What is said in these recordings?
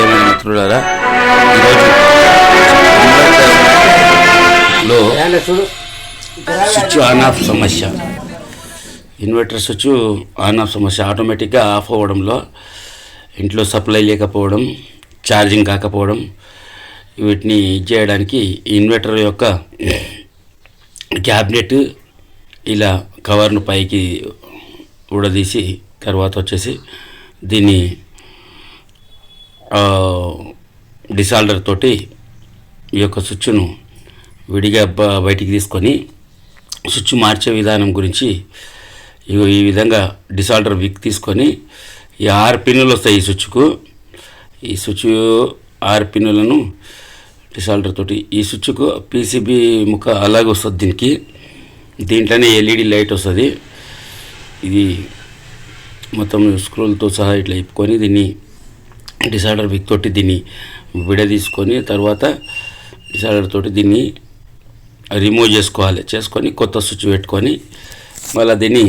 దేవుని మిత్రులారా ఈరోజు స్విచ్ ఆన్ ఆఫ్ సమస్య. ఇన్వర్టర్ స్విచ్ ఆన్ ఆఫ్ సమస్య. ఆటోమేటిక్గా ఆఫ్ అవ్వడంలో ఇంట్లో సప్లై లేకపోవడం ఛార్జింగ్ కాకపోవడం వీటిని ఇది చేయడానికి ఇన్వర్టర్ యొక్క క్యాబినెట్ ఇలా కవర్ను పైకి ఊడదీసి తర్వాత వచ్చేసి దీన్ని డిసాల్డర్ తోటి ఈ యొక్క స్విచ్ను విడిగా బయటికి తీసుకొని స్విచ్ మార్చే విధానం గురించి ఈ విధంగా డిసాల్డర్ విక్ తీసుకొని ఈ ఆరు పిన్నులు వస్తాయి ఈ స్విచ్కు ఈ స్విచ్ ఆరు పిన్నులను డిసాల్డర్ తోటి ఈ స్విచ్కు పీసీబీ ముఖ అలాగే వస్తుంది దీనికి. దీంట్లోనే ఎల్ఈడి లైట్ వస్తుంది. ఇది మొత్తం స్క్రూలతో సహా ఇట్లా ఇప్పుకొని దీన్ని డిసైడర్ విక్ తోటి దీన్ని విడదీసుకొని తర్వాత డిసైడర్ తోటి దీన్ని రిమూవ్ చేసుకోవాలి. చేసుకొని కొత్త స్విచ్ పెట్టుకొని మళ్ళీ దీన్ని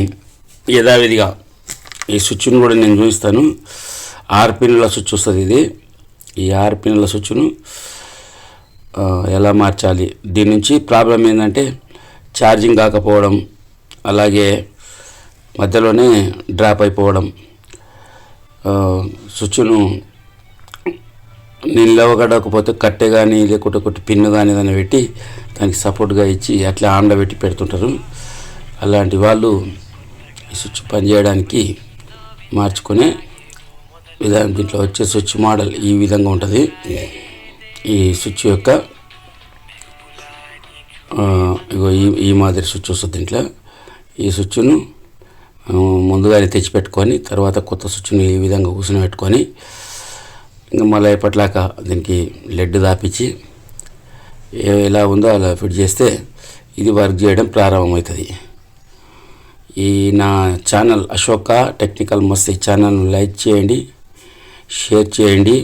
యథావిధిగా ఈ స్విచ్ను కూడా నేను చూపిస్తాను. ఆరు పిన్నుల స్విచ్ వస్తుంది ఇది. ఈ ఆరు పిన్నుల స్విచ్ను ఎలా మార్చాలి? దీని నుంచి ప్రాబ్లం ఏంటంటే ఛార్జింగ్ కాకపోవడం అలాగే మధ్యలోనే డ్రాప్ అయిపోవడం స్విచ్ను నిలవగడకపోతే కట్టె కానీ లేకుంటే ఒకటి పిన్ను కానీ ఏదైనా పెట్టి దానికి సపోర్ట్గా ఇచ్చి అట్లా ఆన్లో పెట్టి పెడుతుంటారు. అలాంటి వాళ్ళు ఈ స్విచ్ పనిచేయడానికి మార్చుకునే విధానం దీంట్లో వచ్చే స్విచ్ మోడల్ ఈ విధంగా ఉంటుంది. ఈ స్విచ్ యొక్క ఇగో ఈ ఈ మాదిరి స్విచ్ వస్తుంది దీంట్లో. ఈ స్విచ్ను ముందుగానే తెచ్చిపెట్టుకొని తర్వాత కొత్త స్విచ్ని ఈ విధంగా కూర్చొని పెట్టుకొని ఇంకా మళ్ళీ ఎప్పట్లాక దీనికి లెడ్ దాపించి ఎలా ఉందో అలా ఫిట్ చేస్తే ఇది వర్క్ చేయడం ప్రారంభమవుతుంది. ఈ నా ఛానల్ అశోక టెక్నికల్ మస్త్ ఈ ఛానల్ను లైక్ చేయండి షేర్ చేయండి.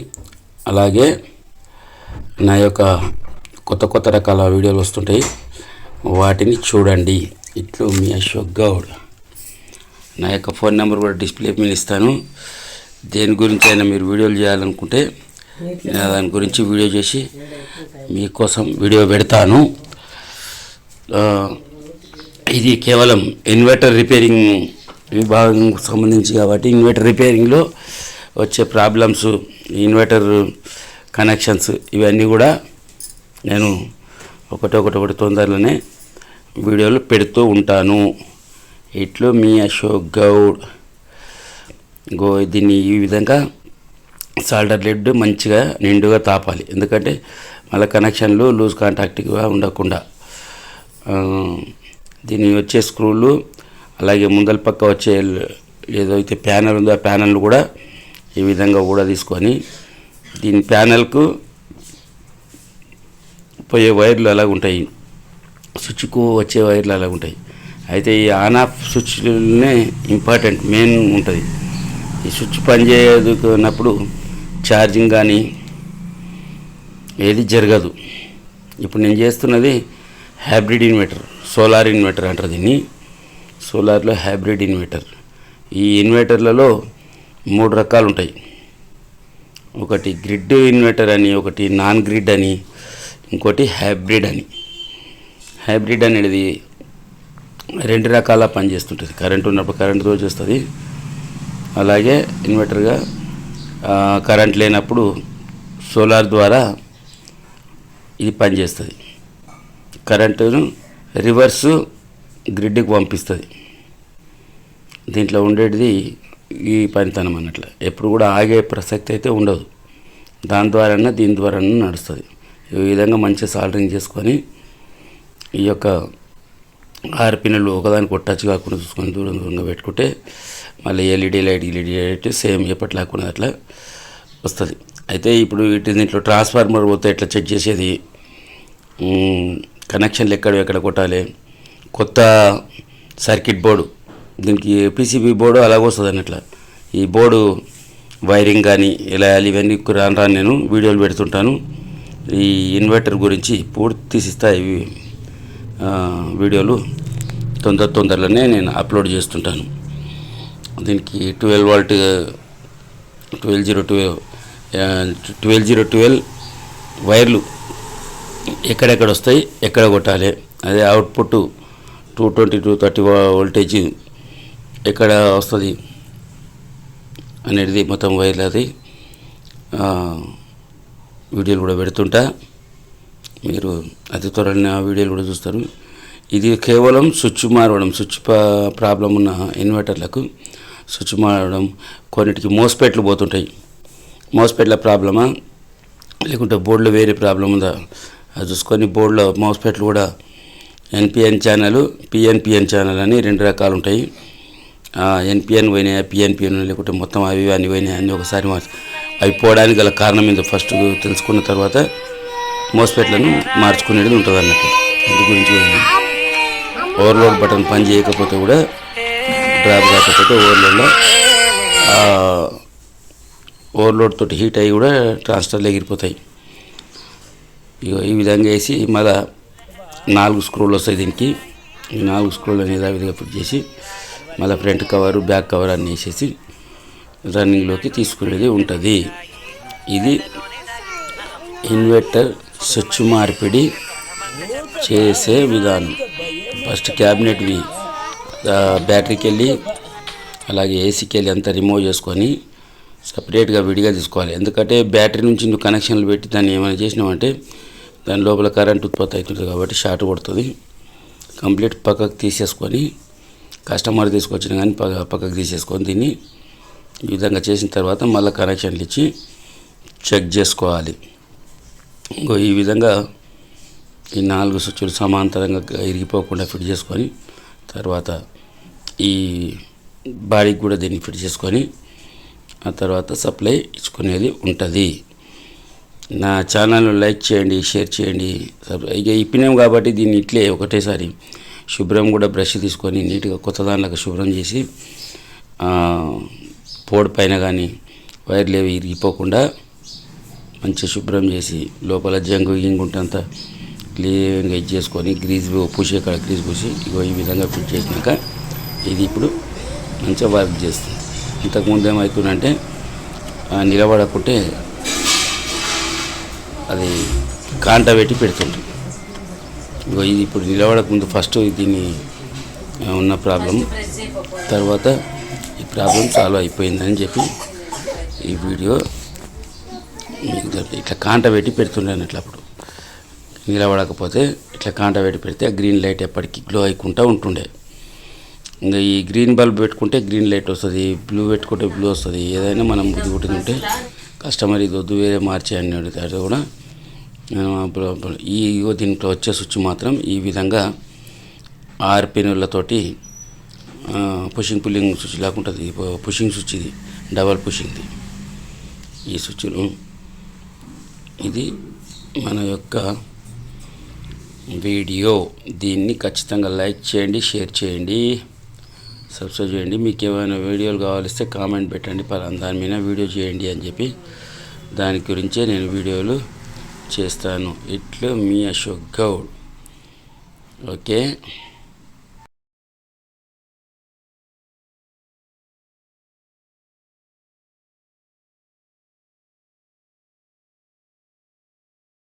అలాగే నా యొక్క కొత్త కొత్త రకాల వీడియోలు వస్తుంటాయి. వాటిని చూడండి. ఇట్లు మీ అశోక్ గౌడ్. నా యొక్క ఫోన్ నెంబర్ కూడా డిస్ప్లే మీద ఇస్తాను. దేని గురించి అయినా మీరు వీడియోలు చేయాలనుకుంటే నేను దాని గురించి వీడియో చేసి మీకోసం వీడియో పెడతాను. ఇది కేవలం ఇన్వర్టర్ రిపేరింగ్ విభాగం సంబంధించి కాబట్టి ఇన్వర్టర్ రిపేరింగ్లో వచ్చే ప్రాబ్లమ్స్ ఇన్వర్టర్ కనెక్షన్స్ ఇవన్నీ కూడా నేను ఒకటొకటి ఒకటి తొందరలోనే వీడియోలు పెడుతూ ఉంటాను. ఇట్లు మీ అశోక్ గౌడ్. గో దీన్ని ఈ విధంగా సాల్డర్ లెడ్ మంచిగా నిండుగా తాపాలి. ఎందుకంటే మళ్ళీ కనెక్షన్లు లూజ్ కాంటాక్ట్గా ఉండకుండా. దీని వచ్చే స్క్రూలు అలాగే ముందల పక్క వచ్చే ఏదైతే ప్యానల్ ఉందో ఆ ప్యానల్ కూడా ఈ విధంగా కూడా తీసుకొని దీని ప్యానల్కు పోయే వైర్లు అలాగ ఉంటాయి. స్విచ్కు వచ్చే వైర్లు అలాగ ఉంటాయి. అయితే ఈ ఆన్ ఆఫ్ స్విచ్నే ఇంపార్టెంట్ మెయిన్ ఉంటుంది. ఈ స్విచ్ పనిచేయకున్నప్పుడు ఛార్జింగ్ కానీ ఏది జరగదు. ఇప్పుడు నేను చేస్తున్నది హైబ్రిడ్ ఇన్వర్టర్ సోలార్ ఇన్వర్టర్ అంటారు దీన్ని. సోలార్లో హైబ్రిడ్ ఇన్వర్టర్. ఈ ఇన్వర్టర్లలో మూడు రకాలు ఉంటాయి. ఒకటి గ్రిడ్ ఇన్వర్టర్ అని ఒకటి నాన్ గ్రిడ్ అని ఇంకోటి హైబ్రిడ్ అని. హైబ్రిడ్ అనేది రెండు రకాల పనిచేస్తుంటుంది కరెంట్ ఉన్నప్పుడు కరెంటుతో చేస్తుంది అలాగే ఇన్వర్టర్గా కరెంట్ లేనప్పుడు సోలార్ ద్వారా ఇది పనిచేస్తుంది. కరెంటును రివర్స్ గ్రిడ్కి పంపిస్తుంది. దీంట్లో ఉండేది ఈ పనితనం అన్నట్లు. ఎప్పుడు కూడా ఆగే ప్రసక్తి అయితే ఉండదు. దాని ద్వారా దీని ద్వారా నడుస్తుంది. ఈ విధంగా మంచిగా సాల్డరింగ్ చేసుకొని ఈ యొక్క ఆరు పిన్నులు ఒకదానికి టచ్ కాకుండా చూసుకొని దూరం దూరంగా పెట్టుకుంటే మళ్ళీ LED light LED light same ఎప్పటిలాకుండా అట్లా వస్తుంది. అయితే ఇప్పుడు వీటి దీంట్లో ట్రాన్స్ఫార్మర్ పోతే ఎట్లా చెక్ చేసేది? కనెక్షన్లు ఎక్కడ ఎక్కడ కొట్టాలి? కొత్త సర్క్యూట్ బోర్డు దీనికి పీసీబీ బోర్డు అలాగ వస్తుంది అన్నట్ల. ఈ బోర్డు వైరింగ్ కానీ ఇలా ఇవన్నీ రాను రాను నేను వీడియోలు పెడుతుంటాను. ఈ ఇన్వర్టర్ గురించి పూర్తి ఇస్తాయి వీడియోలు తొందర తొందరలోనే నేను అప్లోడ్ చేస్తుంటాను. దీనికి twelve volt twelve zero two twelve zero twelve వైర్లు ఎక్కడెక్కడ వస్తాయి ఎక్కడ కొట్టాలి అదే output two twenty two thirty voltage ఎక్కడ వస్తుంది అనేది మొత్తం వైర్లు అది వీడియోలు కూడా పెడుతుంటా. మీరు అతి త్వరలో ఆ వీడియోలు కూడా చూస్తారు. ఇది కేవలం స్విచ్ మారడం స్విచ్ ప్రాబ్లం ఉన్న ఇన్వర్టర్లకు స్విచ్ మారడం కొన్నిటికి మోస్పేట్లు పోతుంటాయి. మోస్పేట్ల ప్రాబ్లమా? లేకుంటే బోర్డులో వేరే ప్రాబ్లం ఉందా? అది చూసుకొని బోర్డులో మౌస్పేట్లు కూడా ఎన్పిఎన్ ఛానల్ పిఎన్పిఎన్ ఛానల్ అని రెండు రకాలు ఉంటాయి ఎన్పిఎన్ పోయినాయా పిఎన్పిఎన్ లేకుంటే మొత్తం అవి ఇవి అన్ని పోయినాయా అని ఒకసారి అయిపోవడానికి గల కారణం ఏందో ఫస్ట్ తెలుసుకున్న తర్వాత మోస్పేట్లను మార్చుకునేది ఉంటుంది అన్నట్టు అందు గురించి ఓవర్లోడ్ బటన్ పని చేయకపోతే కూడా డ్రాప్ కాకపోతే ఓవర్లోడ్లో ఓవర్లోడ్ తోటి హీట్ అయ్యి కూడా ట్రాన్స్టర్లు ఎగిరిపోతాయి. ఇగో ఈ విధంగా వేసి మళ్ళా నాలుగు స్క్రూలు వస్తాయి దీనికి. ఈ నాలుగు స్క్రూలు అనేది ఆ విధంగా ఫిట్ చేసి మళ్ళీ ఫ్రంట్ కవర్ బ్యాక్ కవర్ అన్నీ వేసేసి రన్నింగ్లోకి తీసుకునేది ఉంటుంది. ఇది ఇన్వర్టర్ స్విచ్ మార్పిడి చేసే విధానం. ఫస్ట్ క్యాబినెట్వి బ్యాటరీకి వెళ్ళి అలాగే ఏసీకి వెళ్ళి అంతా రిమూవ్ చేసుకొని సపరేట్గా విడిగా తీసుకోవాలి. ఎందుకంటే బ్యాటరీ నుంచి నువ్వు కనెక్షన్లు పెట్టి దాన్ని ఏమైనా చేసినామంటే దాని లోపల కరెంట్ ఉత్పత్తి అవుతుంది కాబట్టి షార్ట్ కొడుతుంది. కంప్లీట్ పక్కకు తీసేసుకొని కస్టమర్ తీసుకొచ్చిన కానీ పక్క పక్కకు తీసేసుకొని దీన్ని ఈ విధంగా చేసిన తర్వాత మళ్ళీ కనెక్షన్లు ఇచ్చి చెక్ చేసుకోవాలి. ఇంకో ఈ విధంగా ఈ నాలుగు స్విచ్లు సమాంతరంగా ఇరిగిపోకుండా ఫిట్ చేసుకొని తర్వాత ఈ బాడీకి కూడా దీన్ని ఫిట్ చేసుకొని ఆ తర్వాత సప్లై ఇచ్చుకునేది ఉంటుంది. నా ఛానల్ను లైక్ చేయండి షేర్ చేయండి. ఇక ఇప్పినాం కాబట్టి దీన్ని ఇట్లే ఒకటేసారి శుభ్రం కూడా బ్రష్ తీసుకొని నీట్గా కొత్త దానిలాగా శుభ్రం చేసి పోడ్ పైన కానీ వైర్లు ఏవి ఇరిగిపోకుండా మంచిగా శుభ్రం చేసి లోపల జంగు గింగు క్లీన్గా ఇది చేసుకొని గ్రీజ్ పూసే కాడ గ్రీజ్ పూసి ఇగో ఈ విధంగా ఫిట్ చేసినాక ఇది ఇప్పుడు మంచిగా వర్క్ చేస్తుంది. ఇంతకుముందు ఏమవుతుందంటే నిలబడకుంటే అది కాంట పెట్టి పెడుతుంది ఇగో ఇది ఇప్పుడు నిలబడకముందు ఫస్ట్ దీన్ని ఉన్న ప్రాబ్లం తర్వాత ఈ ప్రాబ్లం సాల్వ్ అయిపోయిందని చెప్పి ఈ వీడియో ఇట్లా కాంట పెట్టి పెడుతుండే అన్నట్లు అప్పుడు. నిలబడకపోతే ఇట్లా కాంట పెట్టి పెడితే ఆ గ్రీన్ లైట్ ఎప్పటికీ గ్లో అయ్యకుండా ఉంటుండే. ఇంకా ఈ గ్రీన్ బల్బ్ పెట్టుకుంటే గ్రీన్ లైట్ వస్తుంది బ్లూ పెట్టుకుంటే బ్లూ వస్తుంది ఏదైనా మనం బుద్ధి పుట్టిందంటే కస్టమర్ ఇది వద్దు వేరే మార్చే అని అడిగితే కూడా ఈ దీంట్లో వచ్చే స్విచ్ మాత్రం ఈ విధంగా ఆరు పెనులతోటి పుషింగ్ పుల్లింగ్ స్విచ్ లేకుంటుంది పుషింగ్ స్విచ్ ఇది డబల్ పుషింగ్ది ఈ స్విచ్లో ఇది మన యొక్క వీడియో. దీన్ని ఖచ్చితంగా లైక్ చేయండి షేర్ చేయండి సబ్స్క్రైబ్ చేయండి. మీకు ఏమైనా వీడియోలు కావాలిస్తే కామెంట్ పెట్టండి. పలానా దాని మీద వీడియో చేయండి అని చెప్పి దాని గురించే నేను వీడియోలు చేస్తాను. ఇట్లు మీ అశోక్ గౌడ్. ఓకే?